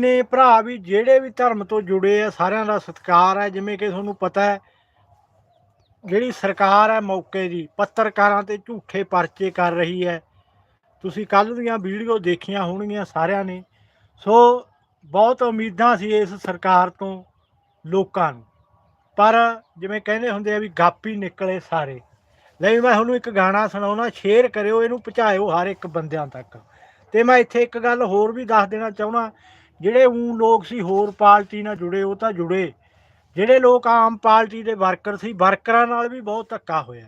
ਜਿੰਨੇ ਭਰਾ ਵੀ ਜਿਹੜੇ ਵੀ ਧਰਮ ਤੋਂ ਜੁੜੇ ਆ, ਸਾਰਿਆਂ ਦਾ ਸਤਿਕਾਰ ਹੈ। ਜਿਵੇਂ ਕਿ ਤੁਹਾਨੂੰ ਪਤਾ ਹੈ, ਜਿਹੜੀ ਸਰਕਾਰ ਹੈ ਮੌਕੇ ਦੀ, ਪੱਤਰਕਾਰਾਂ ਤੇ ਝੂਠੇ ਪਰਚੇ ਕਰ ਰਹੀ ਹੈ। ਤੁਸੀਂ ਕੱਲ ਦੀਆਂ ਵੀਡੀਓ ਦੇਖੀਆਂ ਹੋਣਗੀਆਂ ਸਾਰਿਆਂ ਨੇ। ਸੋ ਬਹੁਤ ਉਮੀਦਾਂ ਸੀ ਇਸ ਸਰਕਾਰ ਤੋਂ ਲੋਕਾਂ ਨੂੰ। ਪਰ ਜਿਵੇਂ ਕਹਿੰਦੇ ਹੁੰਦੇ ਆ ਵੀ ਗਾਪੀ ਨਿਕਲੇ ਸਾਰੇ। ਲੈ ਮੈਂ ਤੁਹਾਨੂੰ ਇੱਕ ਗਾਣਾ ਸੁਣਾਉਣਾ, ਸ਼ੇਅਰ ਕਰਿਓ, ਇਹਨੂੰ ਪਹੁੰਚਾਇਓ ਹਰ ਇੱਕ ਬੰਦਿਆਂ ਤੱਕ। ਤੇ ਮੈਂ ਇੱਥੇ ਇੱਕ ਗੱਲ ਹੋਰ ਵੀ ਦੱਸ ਦੇਣਾ ਚਾਹੁੰਦਾ ਜਿਹੜੇ ਉਹ ਲੋਕ ਸੀ ਹੋਰ ਪਾਰਟੀ ਨਾਲ ਜੁੜੇ, ਉਹ ਤਾਂ ਜੁੜੇ। ਜਿਹੜੇ ਲੋਕ ਆਮ ਪਾਰਟੀ ਦੇ ਵਰਕਰ ਸੀ, ਵਰਕਰਾਂ ਨਾਲ ਵੀ ਬਹੁਤ ਧੱਕਾ ਹੋਇਆ।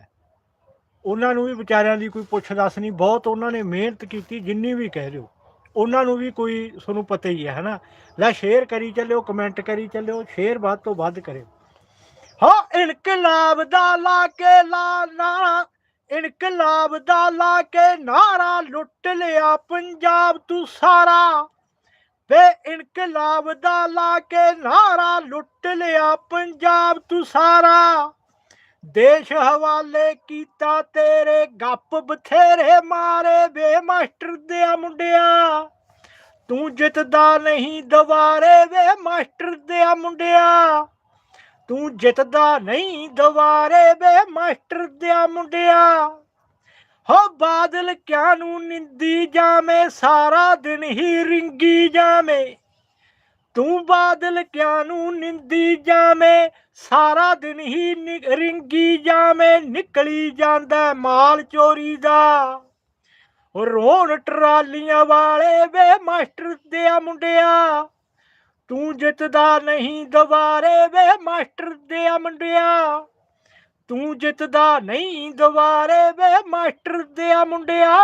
ਉਹਨਾਂ ਨੂੰ ਵੀ ਵਿਚਾਰਿਆਂ ਦੀ ਕੋਈ ਪੁੱਛ ਦੱਸ ਨਹੀਂ, ਬਹੁਤ ਉਹਨਾਂ ਨੇ ਮਿਹਨਤ ਕੀਤੀ, ਜਿੰਨੀ ਵੀ ਕਹਿ ਦਿਓ। ਉਹਨਾਂ ਨੂੰ ਵੀ ਕੋਈ ਤੁਹਾਨੂੰ ਪਤਾ ਹੀ ਹੈ, ਹਨਾ? ਲੈ ਸ਼ੇਅਰ ਕਰੀ ਚੱਲਿਓ ਕਮੈਂਟ ਕਰੀ ਚੱਲਿਓ ਸ਼ੇਅਰ ਵੱਧ ਤੋਂ ਵੱਧ ਕਰਿਓ। ਹਾਂ, ਇਨਕਲਾਬ ਦਾ ਲਾ ਕੇ ਲਾ ਨਾਰਾ, ਇਨਕਲਾਬ ਦਾ ਲਾ ਕੇ ਨਾਰਾ, ਲੁੱਟ ਲਿਆ ਪੰਜਾਬ ਤੂੰ ਸਾਰਾ। ਵੇ ਇਨਕਲਾਬ ਦਾ ਲਾ ਕੇ ਨਾਰਾ ਲੁੱਟ ਲਿਆ ਪੰਜਾਬ ਤੂੰ ਸਾਰਾ। ਦੇਸ਼ ਹਵਾਲੇ ਕੀਤਾ ਤੇਰੇ, ਗੱਪ ਬਥੇਰੇ ਮਾਰੇ ਵੇ ਮਾਸਟਰ ਦੇ ਮੁੰਡਿਆ। ਤੂੰ ਜਿੱਤਦਾ ਨਹੀਂ ਦੁਬਾਰੇ ਵੇ ਮਾਸਟਰ ਦੇ ਮੁੰਡਿਆ। ਤੂੰ ਜਿੱਤਦਾ ਨਹੀਂ ਦੁਬਾਰੇ ਵੇ ਮਾਸਟਰ ਦੇ ਮੁੰਡਿਆ। ਹੋ ਬਾਦਲ ਕਿਆ ਨੂੰ ਨਿੰਦੀ ਜਾਵੇਂ, ਸਾਰਾ ਦਿਨ ਹੀ ਰਿੰਗੀ ਜਾਵੇਂ। ਤੂੰ ਬਾਦਲ ਕਿਆ ਨੂੰ ਨਿੰਦੀ ਜਾਵੇਂ, ਸਾਰਾ ਦਿਨ ਹੀ ਰਿੰਗੀ ਜਾਵੇਂ, ਨਿਕਲੀ ਜਾਂਦਾ ਮਾਲ ਚੋਰੀ ਦਾ। ਰੋਣ ਟਰਾਲੀਆਂ ਵਾਲੇ ਵੇ ਮਾਸਟਰ ਦੇ ਮੁੰਡਿਆ, ਤੂੰ ਜਿੱਤਦਾ ਨਹੀਂ ਦੁਬਾਰੇ ਵੇ ਮਾਸਟਰ ਦੇ ਮੁੰਡਿਆ। ਤੂੰ ਜਿੱਤਦਾ ਨਹੀਂ ਦੁਬਾਰੇ ਵੇ ਮਾਸਟਰ ਦਿਆ ਮੁੰਡਿਆ।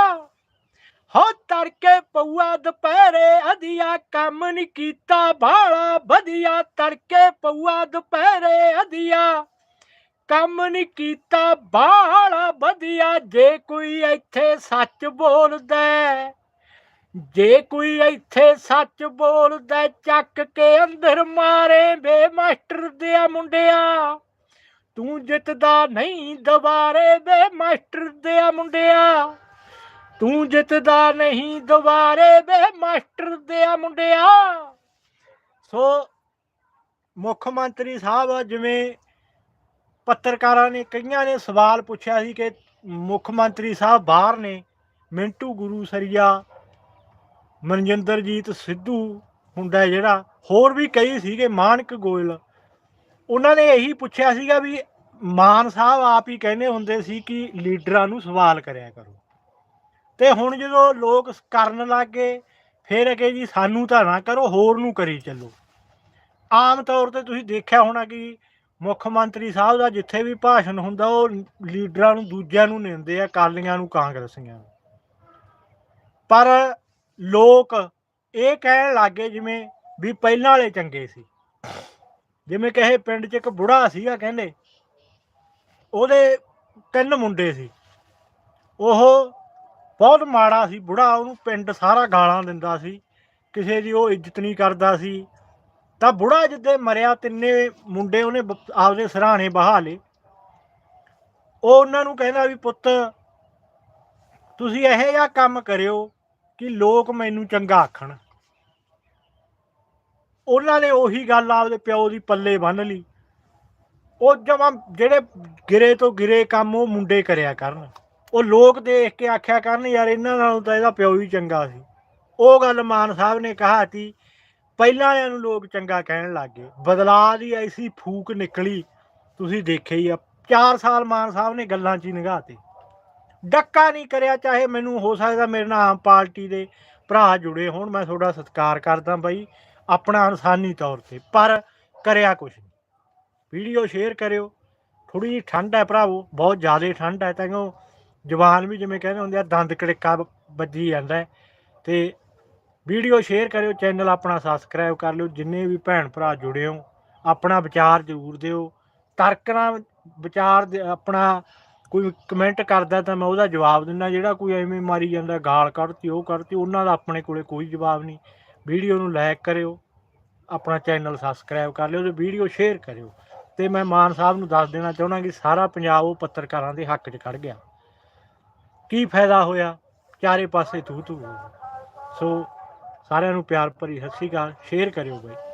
ਹੋ ਤੜਕੇ ਪਊਆ ਦੁਪਹਿਰੇ, ਅਧਿਆ ਕੰਮ ਨਹੀਂ ਕੀਤਾ ਬਾਲਾ ਵਧੀਆ ਤੜਕੇ ਪਊਆ ਦੁਪਹਿਰੇ, ਅਧਿਆ ਕੰਮ ਨਹੀਂ ਕੀਤਾ ਬਾਲਾ ਵਧੀਆ ਜੇ ਕੋਈ ਇੱਥੇ ਸੱਚ ਬੋਲਦਾ ਜੇ ਕੋਈ ਇੱਥੇ ਸੱਚ ਬੋਲਦਾ ਚੱਕ ਕੇ ਅੰਦਰ ਮਾਰੇ ਬੇ ਮਾਸਟਰ ਦਿਆ ਮੁੰਡਿਆ। ਤੂੰ ਜਿੱਤਦਾ ਨਹੀਂ ਦੁਬਾਰੇ ਵੇ ਮਾਸਟਰ ਦੇ ਮੁੰਡਿਆ। ਤੂੰ ਜਿੱਤਦਾ ਨਹੀਂ ਦੁਬਾਰੇ ਵੇ ਮਾਸਟਰ ਦੇ ਮੁੰਡਿਆ। ਸੋ ਮੁੱਖ ਮੰਤਰੀ ਸਾਹਿਬ ਜਿਵੇਂ ਪੱਤਰਕਾਰਾਂ ਨੇ ਕਈਆਂ ਨੇ ਸਵਾਲ ਪੁੱਛਿਆ ਸੀ ਕਿ ਮੁੱਖ ਮੰਤਰੀ ਸਾਹਿਬ ਬਾਹਰ ਨੇ, ਮਿੰਟੂ ਗੁਰੂ ਸਰੀਆ, ਮਨਜਿੰਦਰਜੀਤ ਸਿੱਧੂ ਹੁੰਦਾ ਜਿਹੜਾ, ਹੋਰ ਵੀ ਕਈ ਸੀਗੇ, ਮਾਨਕ ਗੋਇਲ। ਉਹਨਾਂ ਨੇ ਇਹੀ ਪੁੱਛਿਆ ਸੀਗਾ ਵੀ ਮਾਨ ਸਾਹਿਬ ਆਪ ਹੀ ਕਹਿੰਦੇ ਹੁੰਦੇ ਸੀ ਕਿ ਲੀਡਰਾਂ ਨੂੰ ਸਵਾਲ ਕਰਿਆ ਕਰੋ। ਤੇ ਹੁਣ ਜਦੋਂ ਲੋਕ ਕਰਨ ਲੱਗੇ, ਫਿਰ ਅਗੇ ਜੀ, ਸਾਨੂੰ ਤਾਂ ਨਾ ਕਰੋ, ਹੋਰ ਨੂੰ ਕਰੀ ਚੱਲੋ। ਆਮ ਤੌਰ ਤੇ ਤੁਸੀਂ ਦੇਖਿਆ ਹੋਣਾ ਕਿ ਮੁੱਖ ਮੰਤਰੀ ਸਾਹਿਬ ਦਾ ਜਿੱਥੇ ਵੀ ਭਾਸ਼ਣ ਹੁੰਦਾ, ਉਹ ਲੀਡਰਾਂ ਨੂੰ ਦੂਜਿਆਂ ਨੂੰ ਨਿੰਦੇ ਆ ਕਾਲੀਆਂ ਨੂੰ, ਕਾਂਗਰਸੀਆਂ ਨੂੰ। ਪਰ ਲੋਕ ਇਹ ਕਹਿਣ ਲੱਗੇ ਜਿਵੇਂ ਵੀ ਪਹਿਲਾਂ ਵਾਲੇ ਚੰਗੇ ਸੀ। ਜਿਵੇਂ ਕਹੇ ਪਿੰਡ 'ਚ ਇੱਕ ਬੁੜਾ ਸੀਗਾ ਕਹਿੰਦੇ, ਉਹਦੇ ਤਿੰਨ ਮੁੰਡੇ ਸੀ। ਉਹ ਬਹੁਤ ਮਾੜਾ ਸੀ, ਬੁੜਾ ਉਹਨੂੰ ਪਿੰਡ ਸਾਰਾ ਗਾਲਾਂ ਦਿੰਦਾ ਸੀ, ਕਿਸੇ ਦੀ ਉਹ ਇੱਜ਼ਤ ਨਹੀਂ ਕਰਦਾ ਸੀ। ਤਾਂ ਬੁੜਾ ਜਿੱਦੇ ਮਰਿਆ, ਤਿੰਨੇ ਮੁੰਡੇ ਉਹਨੇ ਆਪਦੇ ਸਰਾਣੇ ਬਹਾ ਲਏ। ਉਹ ਉਹਨਾਂ ਨੂੰ ਕਹਿੰਦਾ ਵੀ ਪੁੱਤ, ਤੁਸੀਂ ਇਹੋ ਜਿਹਾ ਕੰਮ ਕਰਿਓ ਕਿ ਲੋਕ ਮੈਨੂੰ ਚੰਗਾ ਆਖਣ। ਉਹਨਾਂ ਨੇ ਉਹੀ ਗੱਲ ਆਪਦੇ ਪਿਓ ਦੀ ਪੱਲੇ ਬੰਨ ਲਈ। ਉਹ ਜਮਾ ਜਿਹੜੇ ਗਿਰੇ ਤੋਂ ਗਿਰੇ ਕੰਮ ਉਹ ਮੁੰਡੇ ਕਰਿਆ ਕਰਨ। ਉਹ ਲੋਕ ਦੇਖ ਕੇ ਆਖਿਆ ਕਰਨ, ਯਾਰ, ਇਹਨਾਂ ਨਾਲੋਂ ਤਾਂ ਇਹਦਾ ਪਿਓ ਹੀ ਚੰਗਾ ਸੀ। ਉਹ ਗੱਲ ਮਾਨ ਸਾਹਿਬ ਨੇ ਕਹਾ ਸੀ ਪਹਿਲਾਂ ਵਾਲਿਆਂ ਨੂੰ ਲੋਕ ਚੰਗਾ ਕਹਿਣ ਲੱਗ ਗਏ। ਬਦਲਾਅ ਦੀ ਐਸੀ ਫੂਕ ਨਿਕਲੀ, ਤੁਸੀਂ ਦੇਖਿਆ ਹੀ ਆ 4 ਸਾਲ ਮਾਨ ਸਾਹਿਬ ਨੇ ਗੱਲਾਂ 'ਚ ਹੀ ਨਿਗਾਹਤੇ ਡੱਕਾ ਨਹੀਂ ਕਰਿਆ, ਚਾਹੇ ਮੈਨੂੰ ਹੋ ਸਕਦਾ ਮੇਰੇ ਨਾਲ ਆਮ ਪਾਰਟੀ ਦੇ ਭਰਾ ਜੁੜੇ ਹੋਣ, ਮੈਂ ਤੁਹਾਡਾ ਸਤਿਕਾਰ ਕਰਦਾ ਬਾਈ। ਆਪਣਾ ਇਨਸਾਨੀ ਤੌਰ ਤੇ, ਪਰ ਕਰਿਆ ਕੁਛ ਨਹੀਂ। ਵੀਡੀਓ ਸ਼ੇਅਰ ਕਰਿਓ ਥੋੜੀ ਜਿਹੀ ਠੰਡ ਹੈ ਭਰਾਵੋ, ਬਹੁਤ ਜ਼ਿਆਦਾ ਠੰਡ ਹੈ, ਤਾਂ ਉਹ ਜਵਾਨ ਵੀ ਜਿਵੇਂ ਕਹਿੰਦੇ ਹੁੰਦੇ ਆ, ਦੰਦ ਕੜਿੱਕਾ ਵੱਜੀ ਜਾਂਦਾ ਹੈ। ਤੇ ਵੀਡੀਓ ਸ਼ੇਅਰ ਕਰਿਓ ਚੈਨਲ ਆਪਣਾ ਸਬਸਕ੍ਰਾਈਬ ਕਰ ਲਿਓ, ਜਿੰਨੇ ਵੀ ਭੈਣ ਭਰਾ ਜੁੜੇ ਹੋ, ਆਪਣਾ ਵਿਚਾਰ ਜ਼ਰੂਰ ਦਿਓ। ਤਰਕ ਨਾਲ ਵਿਚਾਰ ਦੇ- ਆਪਣਾ ਕੋਈ ਕਮੈਂਟ ਕਰਦਾ ਤਾਂ ਮੈਂ ਉਹਦਾ ਜਵਾਬ ਦਿੰਦਾ, ਜਿਹੜਾ ਕੋਈ ਐਵੇਂ ਮਾਰੀ ਜਾਂਦਾ, ਗਾਲ ਕੱਢਤੀ, ਉਹ ਕੱਢਤੀ, ਉਹਨਾਂ ਦਾ ਆਪਣੇ ਕੋਲੇ ਕੋਈ ਜਵਾਬ ਨਹੀਂ। ਵੀਡੀਓ ਨੂੰ ਲਾਈਕ ਕਰਿਓ, ਆਪਣਾ ਚੈਨਲ ਸਬਸਕ੍ਰਾਈਬ ਕਰ ਲਿਓ ਤੇ ਵੀਡੀਓ ਸ਼ੇਅਰ ਕਰਿਓ। ਤੇ ਮੈਂ ਮਾਨ ਸਾਹਿਬ ਨੂੰ ਦੱਸ ਦੇਣਾ ਚਾਹੁੰਦਾ ਕਿ ਸਾਰਾ ਪੰਜਾਬ ਉਹ ਪੱਤਰਕਾਰਾਂ ਦੇ ਹੱਕ 'ਚ ਖੜ ਗਿਆ। ਕੀ ਫਾਇਦਾ ਹੋਇਆ? ਚਾਰੇ ਪਾਸੇ ਥੂ ਥੂ ਸੋ ਸਾਰਿਆਂ ਨੂੰ ਪਿਆਰ ਭਰੀ ਸਤਿ ਸ਼੍ਰੀ ਅਕਾਲ। ਸ਼ੇਅਰ ਕਰਿਓ ਬਾਈ।